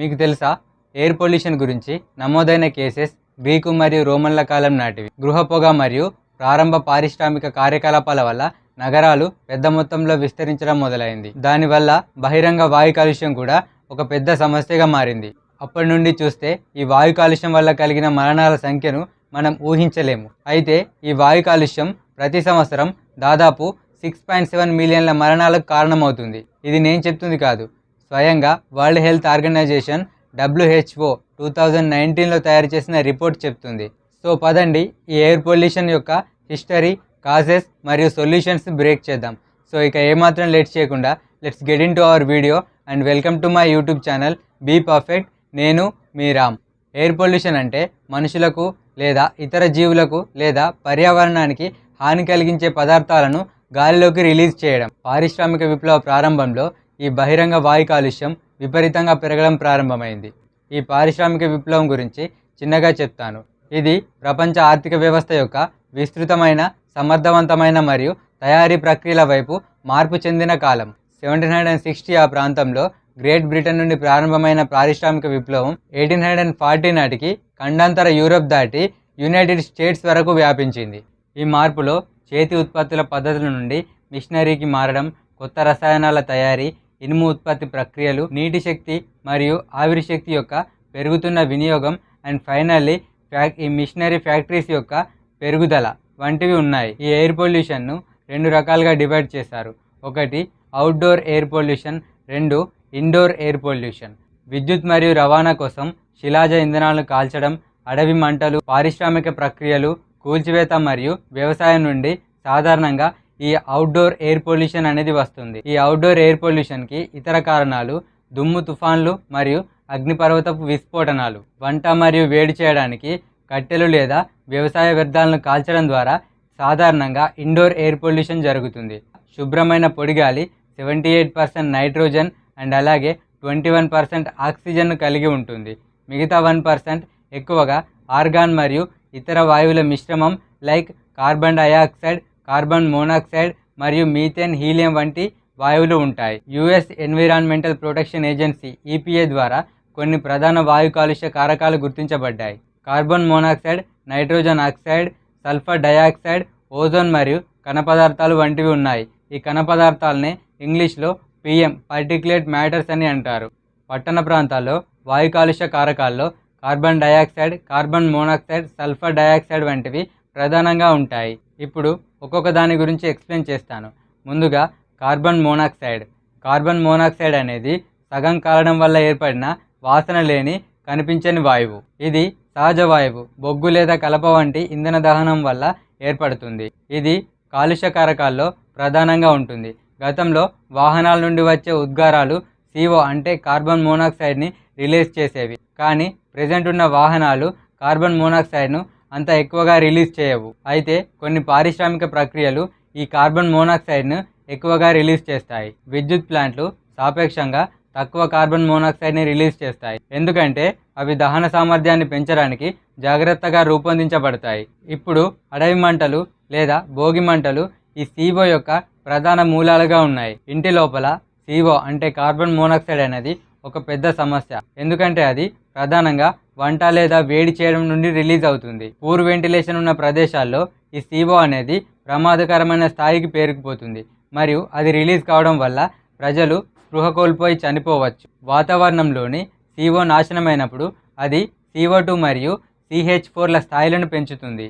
మీకు తెలుసా? Air pollution గురించి నమోదైన కేసెస్ గ్రీకు మరియు రోమన్ల కాలం నాటివి. గృహ పొగ మరియు ప్రారంభ పారిశ్రామిక కార్యకలాపాల వల్ల నగరాలు పెద్ద మొత్తంలో విస్తరించడం మొదలైంది. దానివల్ల బహిరంగ వాయు కాలుష్యం కూడా ఒక పెద్ద సమస్యగా మారింది. అప్పటి నుండి చూస్తే ఈ వాయు కాలుష్యం వల్ల కలిగిన మరణాల సంఖ్యను మనం ఊహించలేము. అయితే ఈ వాయు కాలుష్యం ప్రతి సంవత్సరం దాదాపు సిక్స్ పాయింట్ సెవెన్ మిలియన్ల మరణాలకు కారణమవుతుంది. ఇది నేను చెప్తుంది కాదు. స్వయంగా World Health Organization WHO two thousand నైన్టీన్లో తయారు చేసిన రిపోర్ట్ చెప్తుంది. సో పదండి ఈ ఎయిర్ పొల్యూషన్ యొక్క హిస్టరీ కాజెస్ మరియు సొల్యూషన్స్ బ్రేక్ చేద్దాం. సో ఇక ఏమాత్రం లేట్ చేయకుండా let's get into our video and welcome to my YouTube channel be perfect. నేను మీ రామ్. ఎయిర్ పొల్యూషన్ అంటే మనుషులకు లేదా ఇతర జీవులకు లేదా పర్యావరణానికి హాని కలిగించే పదార్థాలను గాలిలోకి రిలీజ్ చేయడం. పారిశ్రామిక విప్లవ ప్రారంభంలో ఈ బహిరంగ వాయు కాలుష్యం విపరీతంగా పెరగడం ప్రారంభమైంది. ఈ పారిశ్రామిక విప్లవం గురించి చిన్నగా చెప్తాను. ఇది ప్రపంచ ఆర్థిక వ్యవస్థ యొక్క విస్తృతమైన సమర్థవంతమైన మరియు తయారీ ప్రక్రియల వైపు మార్పు చెందిన కాలం. సెవెంటీన్ హండ్రెడ్ అండ్ సిక్స్టీ ఆ ప్రాంతంలో గ్రేట్ బ్రిటన్ నుండి ప్రారంభమైన పారిశ్రామిక విప్లవం ఎయిటీన్ హండ్రెడ్ అండ్ ఫార్టీ నాటికి ఖండాంతర యూరప్ దాటి యునైటెడ్ స్టేట్స్ వరకు వ్యాపించింది. ఈ మార్పులో చేతి ఉత్పత్తుల పద్ధతుల నుండి మిషనరీకి మారడం కొత్త రసాయనాల తయారీ ఇనుము ఉత్పత్తి ప్రక్రియలు నీటి శక్తి మరియు ఆవిరి శక్తి యొక్క పెరుగుతున్న వినియోగం అండ్ ఫైనల్లీ ఫ్యాక్ ఈ మిషనరీ ఫ్యాక్టరీస్ యొక్క పెరుగుదల వంటివి ఉన్నాయి. ఈ ఎయిర్ పొల్యూషన్ను రెండు రకాలుగా డివైడ్ చేశారు. ఒకటి అవుట్డోర్ ఎయిర్ పొల్యూషన్. రెండు ఇండోర్ ఎయిర్ పొల్యూషన్. విద్యుత్ మరియు రవాణా కోసం శిలాజ ఇంధనాలను కాల్చడం అడవి మంటలు పారిశ్రామిక ప్రక్రియలు కూల్చివేత మరియు వ్యవసాయం నుండి సాధారణంగా ఈ అవుట్డోర్ ఎయిర్ పొల్యూషన్ అనేది వస్తుంది. ఈ అవుట్డోర్ ఎయిర్ పొల్యూషన్కి ఇతర కారణాలు దుమ్ము తుఫాన్లు మరియు అగ్నిపర్వతపు విస్ఫోటనాలు. వంట మరియు వేడి చేయడానికి కట్టెలు లేదా వ్యవసాయ వ్యర్థాలను కాల్చడం ద్వారా సాధారణంగా ఇండోర్ ఎయిర్ పొల్యూషన్ జరుగుతుంది. శుభ్రమైన పొడిగాలి seventy eight percent nitrogen and అలాగే ట్వంటీ వన్ పర్సెంట్ ఆక్సిజన్ను కలిగి ఉంటుంది. మిగతా వన్ పర్సెంట్ ఎక్కువగా ఆర్గాన్ మరియు ఇతర వాయువుల మిశ్రమం like carbon dioxide carbon monoxide మరియు మీథేన్ హీలియం వంటి వాయువులు ఉంటాయి. US Environmental Protection Agency EPA ద్వారా కొన్ని ప్రధాన వాయు కాలుష్య కారకాలు గుర్తించబడ్డాయి. Carbon monoxide nitrogen oxide sulphur dioxide ozone మరియు కణ పదార్థాలు వంటివి ఉన్నాయి. ఈ కణ పదార్థాలనే ఇంగ్లీష్లో పిఎం పర్టిక్యులేట్ మ్యాటర్స్ అని అంటారు. పట్టణ ప్రాంతాల్లో వాయు కాలుష్య కారకాల్లో carbon dioxide carbon monoxide sulphur dioxide వంటివి ప్రధానంగా ఉంటాయి. ఇప్పుడు ఒక్కొక్క దాని గురించి ఎక్స్ప్లెయిన్ చేస్తాను. ముందుగా కార్బన్ మోనాక్సైడ్. కార్బన్ మోనాక్సైడ్ అనేది సగం కాలడం వల్ల ఏర్పడిన వాసన లేని కనిపించని వాయువు. ఇది సహజ వాయువు. బొగ్గు లేదా కలప వంటి ఇంధన దహనం వల్ల ఏర్పడుతుంది. ఇది కాలుష్య కారకాల్లో ప్రధానంగా ఉంటుంది. గతంలో వాహనాల నుండి వచ్చే ఉద్గారాలు సీఓ అంటే కార్బన్ మోనాక్సైడ్ని రిలీజ్ చేసేవి. కానీ ప్రజెంట్ ఉన్న వాహనాలు కార్బన్ మోనాక్సైడ్ను అంత ఎక్కువగా రిలీజ్ చేయవు. అయితే కొన్ని పారిశ్రామిక ప్రక్రియలు ఈ కార్బన్ మోనాక్సైడ్ను ఎక్కువగా రిలీజ్ చేస్తాయి. విద్యుత్ ప్లాంట్లు సాపేక్షంగా తక్కువ కార్బన్ మోనాక్సైడ్ని రిలీజ్ చేస్తాయి. ఎందుకంటే అవి దహన సామర్థ్యాన్ని పెంచడానికి జాగ్రత్తగా రూపొందించబడతాయి. ఇప్పుడు అడవి మంటలు లేదా భోగి మంటలు ఈ సీఓ యొక్క ప్రధాన మూలాలుగా ఉన్నాయి. ఇంటి లోపల సీఓ అంటే కార్బన్ మోనాక్సైడ్ అనేది ఒక పెద్ద సమస్య. ఎందుకంటే అది ప్రధానంగా వంట లేదా వేడి చేయడం నుండి రిలీజ్ అవుతుంది. పూర్ వెంటిలేషన్ ఉన్న ప్రదేశాల్లో ఈ సీఓ అనేది ప్రమాదకరమైన స్థాయికి పేరుకుపోతుంది. మరియు అది రిలీజ్ కావడం వల్ల ప్రజలు స్పృహ కోల్పోయి చనిపోవచ్చు. వాతావరణంలోని సీఓ నాశనమైనప్పుడు అది సీఓ టూ మరియు సిహెచ్ ఫోర్ల స్థాయిలను పెంచుతుంది.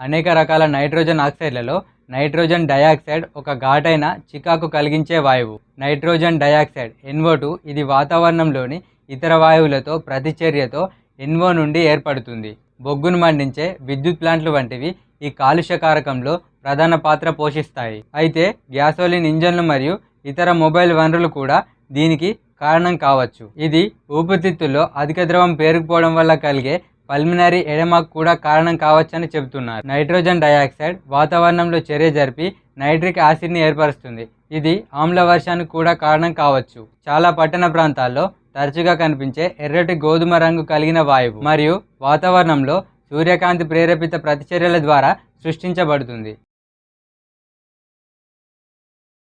అనేక రకాల నైట్రోజన్ ఆక్సైడ్లలో నైట్రోజన్ డయాక్సైడ్ ఒక ఘాటైన చికాకు కలిగించే వాయువు. నైట్రోజన్ డయాక్సైడ్ ఎన్వో టూ ఇది వాతావరణంలోని ఇతర వాయువులతో ప్రతిచర్యతో ఎన్వో నుండి ఏర్పడుతుంది. బొగ్గును మండించే విద్యుత్ ప్లాంట్లు వంటివి ఈ కాలుష్య కారకంలో ప్రధాన పాత్ర పోషిస్తాయి. అయితే గ్యాసోలిన్ ఇంజన్లు మరియు ఇతర మొబైల్ వనరులు కూడా దీనికి కారణం కావచ్చు. ఇది ఊపిరితిత్తుల్లో అధిక ద్రవం పేరుకుపోవడం వల్ల కలిగే పల్మినరీ ఎడమాకు కూడా కారణం కావచ్చని చెబుతున్నారు. నైట్రోజన్ డయాక్సైడ్ వాతావరణంలో చర్య జరిపి నైట్రిక్ యాసిడ్ని ఏర్పరుస్తుంది. ఇది ఆమ్ల వర్షానికి కూడా కారణం కావచ్చు. చాలా పట్టణ ప్రాంతాల్లో తరచుగా కనిపించే ఎర్రటి గోధుమ రంగు కలిగిన వాయువు మరియు వాతావరణంలో సూర్యకాంతి ప్రేరేపిత ప్రతిచర్యల ద్వారా సృష్టించబడుతుంది.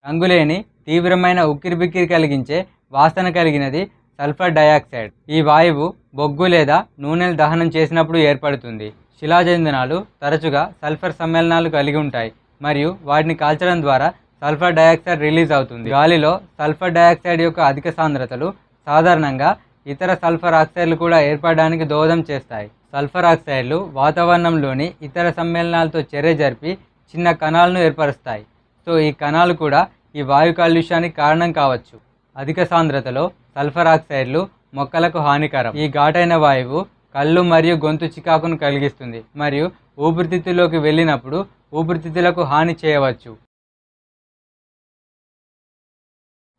రంగులేని తీవ్రమైన ఉక్కిరిబిక్కిరి కలిగించే వాసన కలిగినది సల్ఫర్ డయాక్సైడ్. ఈ వాయువు బొగ్గు లేదా నూనెలు దహనం చేసినప్పుడు ఏర్పడుతుంది. శిలాజంధనాలు తరచుగా సల్ఫర్ సమ్మేళనాలు కలిగి ఉంటాయి మరియు వాటిని కాల్చడం ద్వారా సల్ఫర్ డయాక్సైడ్ రిలీజ్ అవుతుంది. గాలిలో సల్ఫర్ డయాక్సైడ్ యొక్క అధిక సాంద్రతలు సాధారణంగా ఇతర సల్ఫర్ ఆక్సైడ్లు కూడా ఏర్పడడానికి దోహదం చేస్తాయి. సల్ఫర్ ఆక్సైడ్లు వాతావరణంలోని ఇతర సమ్మేళనాలతో చర్య జరిపి చిన్న కణాలను ఏర్పరుస్తాయి. సో ఈ కణాలు కూడా ఈ వాయు కాలుష్యానికి కారణం కావచ్చు. అధిక సాంద్రతలో సల్ఫర్ ఆక్సైడ్లు మొక్కలకు హానికరం. ఈ ఘాటైన వాయువు కళ్ళు మరియు గొంతు చికాకును కలిగిస్తుంది మరియు ఊపిరితిత్తులోకి వెళ్ళినప్పుడు ఊపిరితిత్తులకు హాని చేయవచ్చు.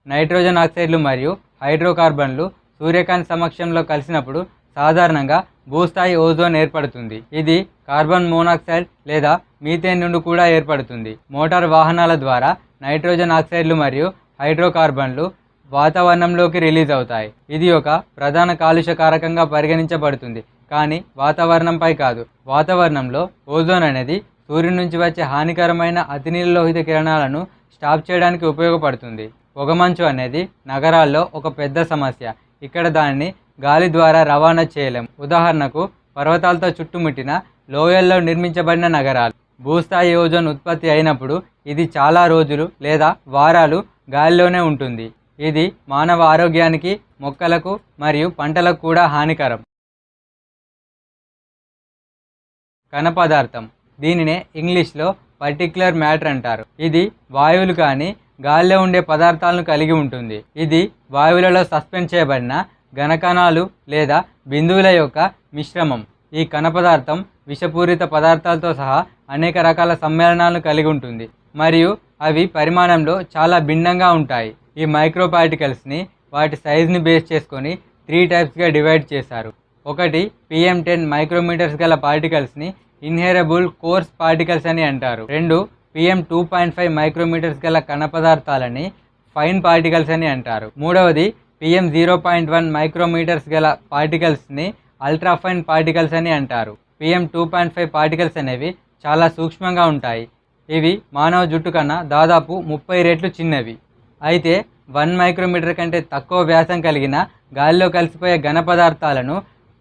నైట్రోజన్ ఆక్సైడ్లు మరియు హైడ్రోకార్బన్లు సూర్యకాంతి సమక్షంలో కలిసినప్పుడు సాధారణంగా భూస్థాయి ఓజోన్ ఏర్పడుతుంది. ఇది కార్బన్ మోనాక్సైడ్ లేదా మీథేన్ నుండి కూడా ఏర్పడుతుంది. మోటార్ వాహనాల ద్వారా నైట్రోజన్ ఆక్సైడ్లు మరియు హైడ్రోకార్బన్లు వాతావరణంలోకి రిలీజ్ అవుతాయి. ఇది ఒక ప్రధాన కాలుష్య కారకంగా పరిగణించబడుతుంది. కానీ వాతావరణంపై కాదు. వాతావరణంలో ఓజోన్ అనేది సూర్యుడి నుంచి వచ్చే హానికరమైన అతినీలలోహిత కిరణాలను స్టాప్ చేయడానికి ఉపయోగపడుతుంది. పొగమంచు అనేది నగరాల్లో ఒక పెద్ద సమస్య. ఇక్కడ దానిని గాలి ద్వారా రవాణా చేయలేం. ఉదాహరణకు పర్వతాలతో చుట్టుముట్టిన లోయల్లో నిర్మించబడిన నగరాలు. భూస్థాయి ఓజోన్ ఉత్పత్తి అయినప్పుడు ఇది చాలా రోజులు లేదా వారాలు గాలిలోనే ఉంటుంది. ఇది మానవ ఆరోగ్యానికి మొక్కలకు మరియు పంటలకు కూడా హానికరం. కణ పదార్థం దీనినే ఇంగ్లీష్లో పర్టిక్యులర్ మ్యాటర్ అంటారు. ఇది వాయువులు కానీ గాలిలో ఉండే పదార్థాలను కలిగి ఉంటుంది. ఇది వాయువులలో సస్పెండ్ చేయబడిన ఘనకణాలు లేదా బిందువుల యొక్క మిశ్రమం. ఈ కణ పదార్థం విషపూరిత పదార్థాలతో సహా అనేక రకాల సమ్మేళనాలను కలిగి ఉంటుంది. మరియు అవి పరిమాణంలో చాలా భిన్నంగా ఉంటాయి. ఈ మైక్రో పార్టికల్స్ని వాటి సైజ్ని బేస్ చేసుకొని త్రీ టైప్స్గా డివైడ్ చేశారు. ఒకటి పిఎం టెన్ మైక్రోమీటర్స్ గల పార్టికల్స్ని ఇన్హెరబుల్ కోర్స్ పార్టికల్స్ అని అంటారు. రెండు PM two point five micrometers గల కణ పదార్థాలని ఫైన్ పార్టికల్స్ అని అంటారు. మూడవది PM zero point one micrometers గల పార్టికల్స్ని అల్ట్రాఫైన్ పార్టికల్స్ అని అంటారు. PM two point five particles అనేవి చాలా సూక్ష్మంగా ఉంటాయి. ఇవి మానవ జుట్టు కన్నా దాదాపు ముప్పై రెట్లు చిన్నవి. అయితే వన్ మైక్రోమీటర్ కంటే తక్కువ వ్యాసం కలిగిన గాలిలో కలిసిపోయే ఘన పదార్థాలను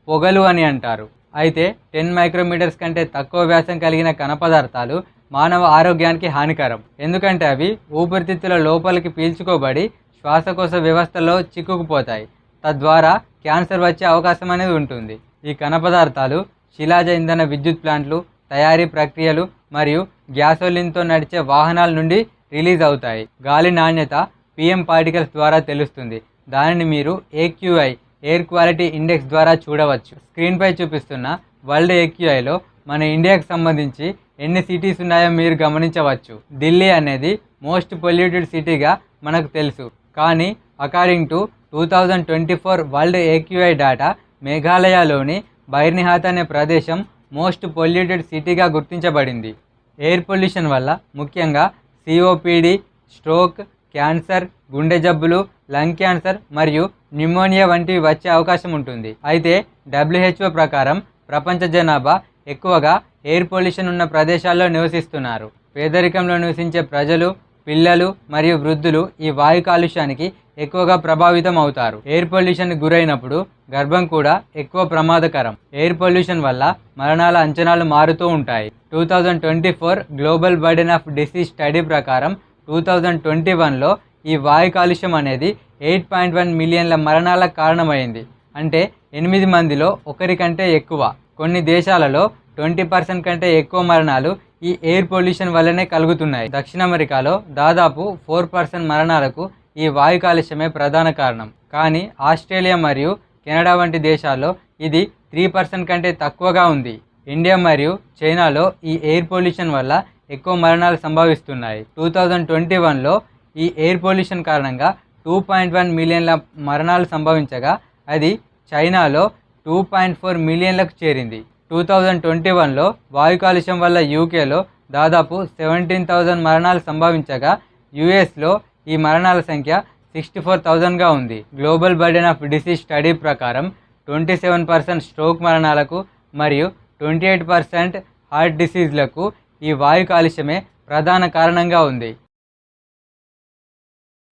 పొగలు అని అంటారు. అయితే టెన్ మైక్రోమీటర్స్ కంటే తక్కువ వ్యాసం కలిగిన ఘన పదార్థాలు మానవ ఆరోగ్యానికి హానికరం. ఎందుకంటే అవి ఊపిరితిత్తుల లోపలికి పీల్చుకోబడి శ్వాసకోశ వ్యవస్థలో చిక్కుకుపోతాయి. తద్వారా క్యాన్సర్ వచ్చే అవకాశం అనేది ఉంటుంది. ఈ కణ పదార్థాలు శిలాజ ఇంధన విద్యుత్ ప్లాంట్లు తయారీ ప్రక్రియలు మరియు గ్యాసోలిన్తో నడిచే వాహనాల నుండి రిలీజ్ అవుతాయి. గాలి నాణ్యత పిఎం పార్టికల్స్ ద్వారా తెలుస్తుంది. దానిని మీరు ఏక్యూఐ ఎయిర్ క్వాలిటీ ఇండెక్స్ ద్వారా చూడవచ్చు. స్క్రీన్పై చూపిస్తున్న వరల్డ్ ఏక్యూఐలో మన ఇండియాకు సంబంధించి ఎన్ని సిటీస్ ఉన్నాయో మీరు గమనించవచ్చు. ఢిల్లీ అనేది మోస్ట్ పొల్యూటెడ్ సిటీగా మనకు తెలుసు. కానీ according to two thousand twenty four world AQI data మేఘాలయలోని Byrnihat అనే ప్రదేశం మోస్ట్ పొల్యూటెడ్ సిటీగా గుర్తించబడింది. ఎయిర్ పొల్యూషన్ వల్ల ముఖ్యంగా సిఓపిడి స్ట్రోక్ క్యాన్సర్ గుండె జబ్బులు లంగ్ క్యాన్సర్ మరియు న్యూమోనియా వంటివి వచ్చే అవకాశం ఉంటుంది. అయితే డబ్ల్యూహెచ్ఓ ప్రకారం ప్రపంచ జనాభా ఎక్కువగా ఎయిర్ పొల్యూషన్ ఉన్న ప్రదేశాల్లో నివసిస్తున్నారు. పేదరికంలో నివసించే ప్రజలు పిల్లలు మరియు వృద్ధులు ఈ వాయు కాలుష్యానికి ఎక్కువగా ప్రభావితం అవుతారు. ఎయిర్ పొల్యూషన్ గురైనప్పుడు గర్భం కూడా ఎక్కువ ప్రమాదకరం. ఎయిర్ పొల్యూషన్ వల్ల మరణాల అంచనాలు మారుతూ ఉంటాయి. Two thousand twenty four global burden of disease study ప్రకారం టూ థౌజండ్ ట్వంటీ వన్లో ఈ వాయు కాలుష్యం అనేది ఎయిట్ పాయింట్ వన్ మిలియన్ల మరణాలకు కారణమైంది. అంటే ఎనిమిది మందిలో ఒకరికంటే ఎక్కువ. కొన్ని దేశాలలో ట్వంటీ పర్సెంట్ కంటే ఎక్కువ మరణాలు ఈ ఎయిర్ పొల్యూషన్ వల్లనే కలుగుతున్నాయి. దక్షిణ అమెరికాలో దాదాపు ఫోర్ పర్సెంట్ మరణాలకు ఈ వాయు కాలుష్యమే ప్రధాన కారణం. కానీ ఆస్ట్రేలియా మరియు కెనడా వంటి దేశాల్లో ఇది త్రీ పర్సెంట్ కంటే తక్కువగా ఉంది. ఇండియా మరియు చైనాలో ఈ ఎయిర్ పొల్యూషన్ వల్ల ఎక్కువ మరణాలు సంభవిస్తున్నాయి. టూ థౌజండ్ ట్వంటీ వన్లో ఈ ఎయిర్ పొల్యూషన్ కారణంగా టూ పాయింట్ వన్ మిలియన్ల మరణాలు సంభవించగా అది చైనాలో టూ పాయింట్ ఫోర్ మిలియన్లకు చేరింది. టూ థౌజండ్ ట్వంటీ వన్లో వాయు కాలుష్యం వల్ల యూకేలో దాదాపు సెవెంటీన్ థౌజండ్ మరణాలు సంభవించగా యుఎస్లో ఈ మరణాల సంఖ్య సిక్స్టీ ఫోర్ థౌజండ్గా ఉంది. Global burden of disease study ప్రకారం ట్వంటీ సెవెన్ పర్సెంట్ స్ట్రోక్ మరణాలకు మరియు ట్వంటీ ఎయిట్ పర్సెంట్ హార్ట్ డిసీజ్లకు ఈ వాయు కాలుష్యమే ప్రధాన కారణంగా ఉంది.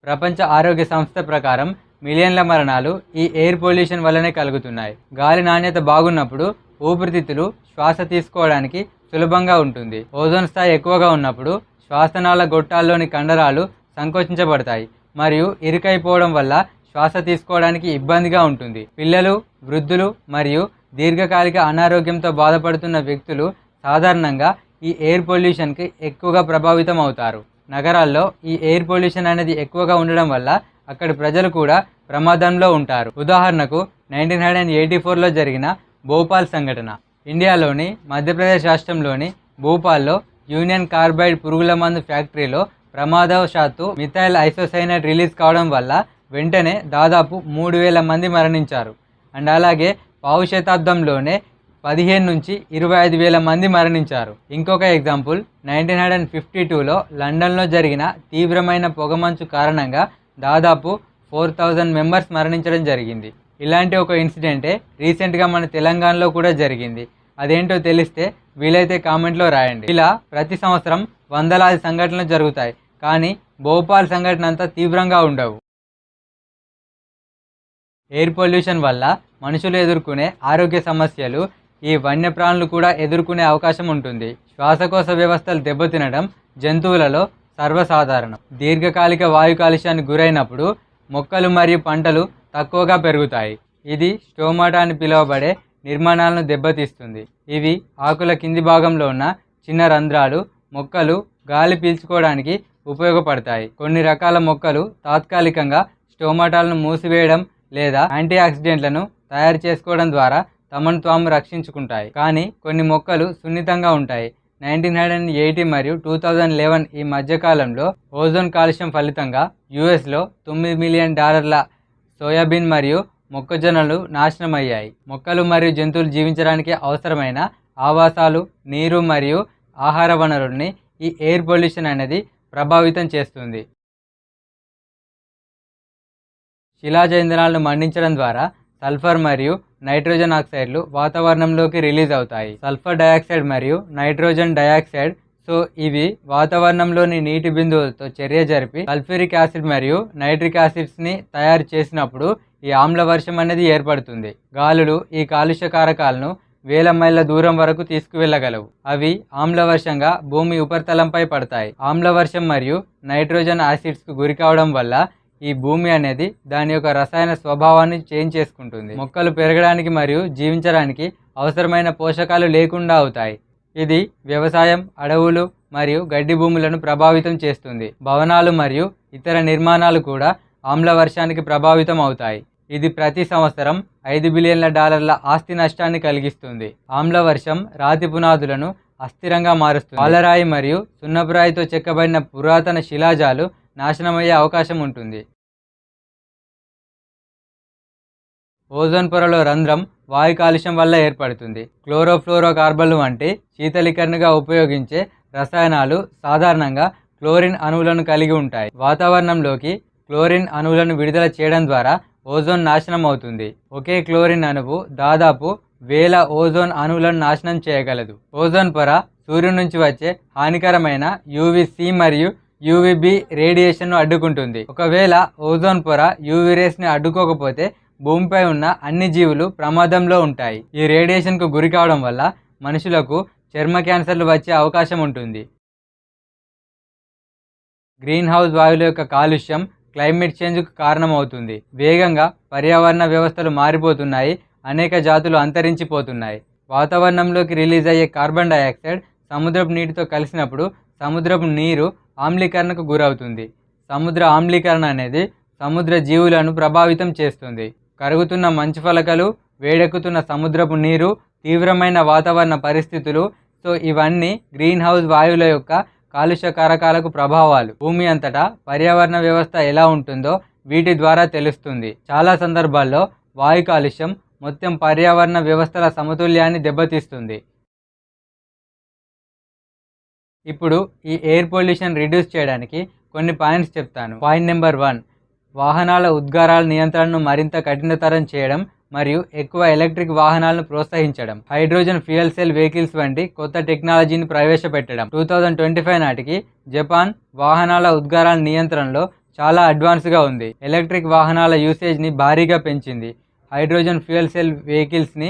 ప్రపంచ ఆరోగ్య సంస్థ ప్రకారం మిలియన్ల మరణాలు ఈ ఎయిర్ పొల్యూషన్ వల్లనే కలుగుతున్నాయి. గాలి నాణ్యత బాగున్నప్పుడు ఊపిరితిత్తులు శ్వాస తీసుకోవడానికి సులభంగా ఉంటుంది. ఓజోన్ స్థాయి ఎక్కువగా ఉన్నప్పుడు శ్వాసనాళ గొట్టాల్లోని కండరాలు సంకోచించబడతాయి. మరియు ఇరుకైపోవడం వల్ల శ్వాస తీసుకోవడానికి ఇబ్బందిగా ఉంటుంది. పిల్లలు వృద్ధులు మరియు దీర్ఘకాలిక అనారోగ్యంతో బాధపడుతున్న వ్యక్తులు సాధారణంగా ఈ ఎయిర్ పొల్యూషన్కి ఎక్కువగా ప్రభావితం అవుతారు నగరాల్లో ఈ ఎయిర్ పొల్యూషన్ అనేది ఎక్కువగా ఉండడం వల్ల అక్కడి ప్రజలు కూడా ప్రమాదంలో ఉంటారు. ఉదాహరణకు నైన్టీన్ హండ్రెడ్ అండ్ ఎయిటీ ఫోర్లో జరిగిన భోపాల్ సంఘటన. ఇండియాలోని మధ్యప్రదేశ్ రాష్ట్రంలోని భోపాల్లో యూనియన్ కార్బైడ్ పురుగుల మందు ఫ్యాక్టరీలో ప్రమాదవశాత్తు మిథైల్ ఐసోసైనైడ్ రిలీజ్ కావడం వల్ల వెంటనే దాదాపు మూడు వేల మంది మరణించారు. అండ్ అలాగే పావు శతాబ్దంలోనే పదిహేను నుంచి ఇరవై ఐదు వేల మంది మరణించారు. ఇంకొక example nineteen hundred and fifty టూలో లండన్లో జరిగిన తీవ్రమైన పొగమంచు కారణంగా దాదాపు ఫోర్ థౌజండ్ మెంబర్స్ మరణించడం జరిగింది. ఇలాంటి ఒక ఇన్సిడెంటే రీసెంట్గా మన తెలంగాణలో కూడా జరిగింది. అదేంటో తెలిస్తే వీలైతే కామెంట్లో రాయండి. ఇలా ప్రతి సంవత్సరం వందలాది సంఘటనలు జరుగుతాయి. కానీ భోపాల్ సంఘటన అంత తీవ్రంగా ఉండవు. ఎయిర్ పొల్యూషన్ వల్ల మనుషులు ఎదుర్కొనే ఆరోగ్య సమస్యలు ఈ వన్యప్రాణులు కూడా ఎదుర్కొనే అవకాశం ఉంటుంది. శ్వాసకోశ వ్యవస్థలు దెబ్బతినడం జంతువులలో సర్వసాధారణం. దీర్ఘకాలిక వాయు కాలుష్యానికి గురైనప్పుడు మొక్కలు మరియు పంటలు తక్కువగా పెరుగుతాయి. ఇది స్టోమాటా అని పిలువబడే నిర్మాణాలను దెబ్బతీస్తుంది. ఇవి ఆకుల కింది భాగంలో ఉన్న చిన్న రంధ్రాలు మొక్కలు గాలి పీల్చుకోవడానికి ఉపయోగపడతాయి. కొన్ని రకాల మొక్కలు తాత్కాలికంగా స్టోమాటాలను మూసివేయడం లేదా యాంటీ ఆక్సిడెంట్లను తయారు చేసుకోవడం ద్వారా తమను తాము రక్షించుకుంటాయి. కానీ కొన్ని మొక్కలు సున్నితంగా ఉంటాయి. నైన్టీన్ హండ్రెడ్ అండ్ ఎయిటీ మరియు టూ థౌజండ్ లెవెన్ ఈ మధ్యకాలంలో ఓజోన్ కాలుష్యం ఫలితంగా యుఎస్లో తొమ్మిది మిలియన్ డాలర్ల సోయాబీన్ మరియు మొక్కజొన్నలు నాశనమయ్యాయి. మొక్కలు మరియు జంతువులు జీవించడానికి అవసరమైన ఆవాసాలు నీరు మరియు ఆహార వనరుల్ని ఈ ఎయిర్ పొల్యూషన్ అనేది ప్రభావితం చేస్తుంది. శిలాజ ఇంధనాలను మండించడం ద్వారా సల్ఫర్ మరియు నైట్రోజన్ ఆక్సైడ్లు వాతావరణంలోకి రిలీజ్ అవుతాయి. సల్ఫర్ డయాక్సైడ్ మరియు నైట్రోజన్ డయాక్సైడ్ సో ఇవి వాతావరణంలోని నీటి బిందువులతో చర్య జరిపి సల్ఫ్యూరిక్ యాసిడ్ మరియు నైట్రిక్ యాసిడ్స్ని తయారు చేసినప్పుడు ఈ ఆమ్ల వర్షం అనేది ఏర్పడుతుంది. గాలులు ఈ కాలుష్య కారకాలను వేల మైళ్ళ దూరం వరకు తీసుకువెళ్ళగలవు. అవి ఆమ్లవర్షంగా భూమి ఉపరితలంపై పడతాయి. ఆమ్లవర్షం మరియు నైట్రోజన్ యాసిడ్స్కు గురి కావడం వల్ల ఈ భూమి అనేది దాని యొక్క రసాయన స్వభావాన్ని చేంజ్ చేసుకుంటుంది. మొక్కలు పెరగడానికి మరియు జీవించడానికి అవసరమైన పోషకాలు లేకుండా అవుతాయి. ఇది వ్యవసాయం అడవులు మరియు గడ్డి భూములను ప్రభావితం చేస్తుంది. భవనాలు మరియు ఇతర నిర్మాణాలు కూడా ఆమ్ల వర్షానికి ప్రభావితం అవుతాయి. ఇది ప్రతి సంవత్సరం ఐదు బిలియన్ల డాలర్ల ఆస్తి నష్టాన్ని కలిగిస్తుంది. ఆమ్ల వర్షం రాతి పునాదులను అస్థిరంగా మారుస్తుంది. పాలరాయి మరియు సున్నపురాయితో చెక్కబడిన పురాతన శిలాజాలు నాశనమయ్యే అవకాశం ఉంటుంది. ఓజోన్ పొరలో రంధ్రం వాయు కాలుష్యం వల్ల ఏర్పడుతుంది. క్లోరోఫ్లోరో కార్బన్లు వంటి శీతలీకరణగా ఉపయోగించే రసాయనాలు సాధారణంగా క్లోరిన్ అణువులను కలిగి ఉంటాయి. వాతావరణంలోకి క్లోరిన్ అణువులను విడుదల చేయడం ద్వారా ఓజోన్ నాశనం అవుతుంది. ఒకే క్లోరిన్ అణువు దాదాపు వేల ఓజోన్ అణువులను నాశనం చేయగలదు. ఓజోన్ పొర సూర్యుడి నుంచి వచ్చే హానికరమైన యూవిసి మరియు యూవిబి రేడియేషన్ను అడ్డుకుంటుంది. ఒకవేళ ఓజోన్ పొర యూవి రేస్ని అడ్డుకోకపోతే భూమిపై ఉన్న అన్ని జీవులు ప్రమాదంలో ఉంటాయి. ఈ రేడియేషన్కు గురి కావడం వల్ల మనుషులకు చర్మ క్యాన్సర్లు వచ్చే అవకాశం ఉంటుంది. గ్రీన్ హౌస్ వాయువుల యొక్క కాలుష్యం క్లైమేట్ చేంజ్కు కారణమవుతుంది. వేగంగా పర్యావరణ వ్యవస్థలు మారిపోతున్నాయి. అనేక జాతులు అంతరించిపోతున్నాయి. వాతావరణంలోకి రిలీజ్ అయ్యే కార్బన్ డైఆక్సైడ్ సముద్రపు నీటితో కలిసినప్పుడు సముద్రపు నీరు ఆమ్లీకరణకు గురవుతుంది. సముద్ర ఆమ్లీకరణ అనేది సముద్ర జీవులను ప్రభావితం చేస్తుంది. కరుగుతున్న మంచు ఫలకలు వేడెక్కుతున్న సముద్రపు నీరు తీవ్రమైన వాతావరణ పరిస్థితులు సో ఇవన్నీ గ్రీన్ హౌస్ వాయువుల యొక్క కాలుష్య కారకాలకు ప్రభావాలు. భూమి అంతటా పర్యావరణ వ్యవస్థ ఎలా ఉంటుందో వీటి ద్వారా తెలుస్తుంది. చాలా సందర్భాల్లో వాయు కాలుష్యం మొత్తం పర్యావరణ వ్యవస్థల సమతుల్యాన్ని దెబ్బతీస్తుంది. ఇప్పుడు ఈ ఎయిర్ పొల్యూషన్ రిడ్యూస్ చేయడానికి కొన్ని పాయింట్స్ చెప్తాను. పాయింట్ నెంబర్ వన్ వాహనాల ఉద్గారాల నియంత్రణను మరింత కఠినతరం చేయడం మరియు ఎక్కువ ఎలక్ట్రిక్ వాహనాలను ప్రోత్సహించడం హైడ్రోజన్ ఫ్యూయల్ సెల్ వెహికల్స్ వంటి కొత్త టెక్నాలజీని ప్రవేశపెట్టడం. టూ థౌజండ్ ట్వంటీ ఫైవ్ నాటికి జపాన్ వాహనాల ఉద్గారాల నియంత్రణలో చాలా అడ్వాన్స్గా ఉంది. ఎలక్ట్రిక్ వాహనాల యూసేజ్ని భారీగా పెంచింది. హైడ్రోజన్ ఫ్యూయల్ సెల్ వెహికల్స్ని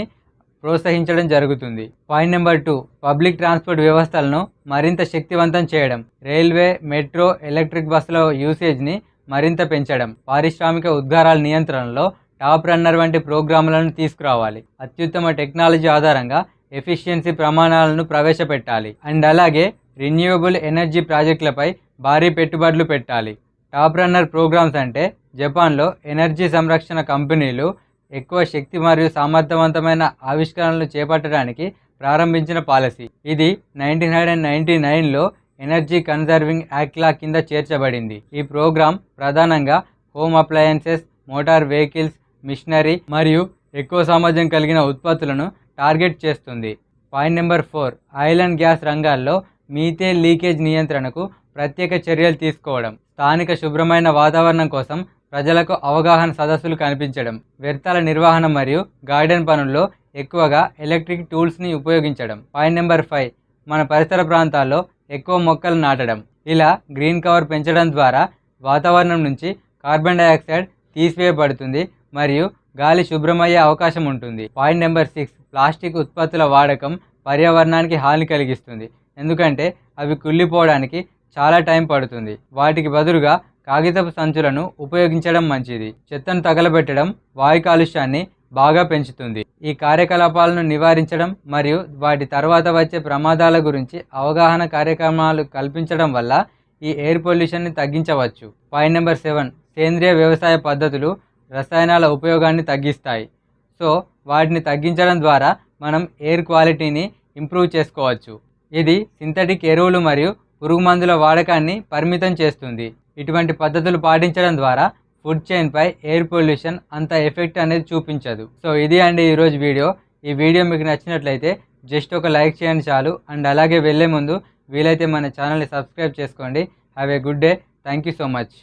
ప్రోత్సహించడం జరుగుతుంది. Point number two public transport వ్యవస్థలను మరింత శక్తివంతం చేయడం. రైల్వే మెట్రో ఎలక్ట్రిక్ బస్సుల యూసేజ్ని మరింత పెంచడం. పారిశ్రామిక ఉద్గారాల నియంత్రణలో టాప్ రన్నర్ వంటి ప్రోగ్రాములను తీసుకురావాలి. అత్యుత్తమ టెక్నాలజీ ఆధారంగా ఎఫిషియన్సీ ప్రమాణాలను ప్రవేశపెట్టాలి. అండ్ అలాగే రిన్యూవబుల్ ఎనర్జీ ప్రాజెక్టులపై భారీ పెట్టుబడులు పెట్టాలి. టాప్ రన్నర్ ప్రోగ్రామ్స్ అంటే జపాన్లో ఎనర్జీ సంరక్షణ కంపెనీలు ఎక్కువ శక్తి మరియు సామర్థ్యవంతమైన ఆవిష్కరణలు చేపట్టడానికి ప్రారంభించిన పాలసీ. ఇది నైన్టీన్ హండ్రెడ్ అండ్ నైన్టీ నైన్లో ఎనర్జీ కన్జర్వింగ్ యాక్ట్లా కింద చేర్చబడింది. ఈ ప్రోగ్రాం ప్రధానంగా home appliances motor vehicles machinery మరియు ఎక్కువ సామర్థ్యం కలిగిన ఉత్పత్తులను టార్గెట్ చేస్తుంది. Point number four oil and gas రంగాల్లో మీథేన్ లీకేజ్ నియంత్రణకు ప్రత్యేక చర్యలు తీసుకోవడం స్థానిక శుభ్రమైన వాతావరణం కోసం ప్రజలకు అవగాహన సదస్సులు కనిపించడం వ్యర్థాల నిర్వహణ మరియు గార్డెన్ పనుల్లో ఎక్కువగా ఎలక్ట్రిక్ టూల్స్ని ఉపయోగించడం. పాయింట్ నెంబర్ ఫైవ్ మన పరిసర ప్రాంతాల్లో ఎక్కువ మొక్కలు నాటడం. ఇలా గ్రీన్ కవర్ పెంచడం ద్వారా వాతావరణం నుంచి కార్బన్ డైఆక్సైడ్ తీసివేయబడుతుంది. మరియు గాలి శుభ్రమయ్యే అవకాశం ఉంటుంది. పాయింట్ నెంబర్ సిక్స్ ప్లాస్టిక్ ఉత్పత్తుల వాడకం పర్యావరణానికి హాని కలిగిస్తుంది. ఎందుకంటే అవి కుళ్ళిపోవడానికి చాలా టైం పడుతుంది. వాటికి బదులుగా కాగితపు సంచులను ఉపయోగించడం మంచిది. చెత్తను తగలబెట్టడం వాయు కాలుష్యాన్ని బాగా పెంచుతుంది. ఈ కార్యకలాపాలను నివారించడం మరియు వాటి తర్వాత వచ్చే ప్రమాదాల గురించి అవగాహన కార్యక్రమాలు కల్పించడం వల్ల ఈ ఎయిర్ పొల్యూషన్ని తగ్గించవచ్చు. పాయింట్ నెంబర్ సెవెన్ సేంద్రియ వ్యవసాయ పద్ధతులు రసాయనాల ఉపయోగాన్ని తగ్గిస్తాయి. సో వాటిని తగ్గించడం ద్వారా మనం ఎయిర్ క్వాలిటీని ఇంప్రూవ్ చేసుకోవచ్చు. ఇది సింథటిక్ ఎరువులు మరియు పురుగు మందుల వాడకాన్ని పరిమితం చేస్తుంది. ఇటువంటి పద్ధతులు పాటించడం ద్వారా ఫుడ్ చైన్పై ఎయిర్ పొల్యూషన్ అంత ఎఫెక్ట్ అనేది చూపించదు. సో ఇది అండి ఈరోజు వీడియో. ఈ వీడియో మీకు నచ్చినట్లయితే జస్ట్ ఒక లైక్ చేయండి చాలు. అండ్ అలాగే వెళ్ళే ముందు వీలైతే మన ఛానల్ని సబ్స్క్రైబ్ చేసుకోండి. Have a good day thank you so much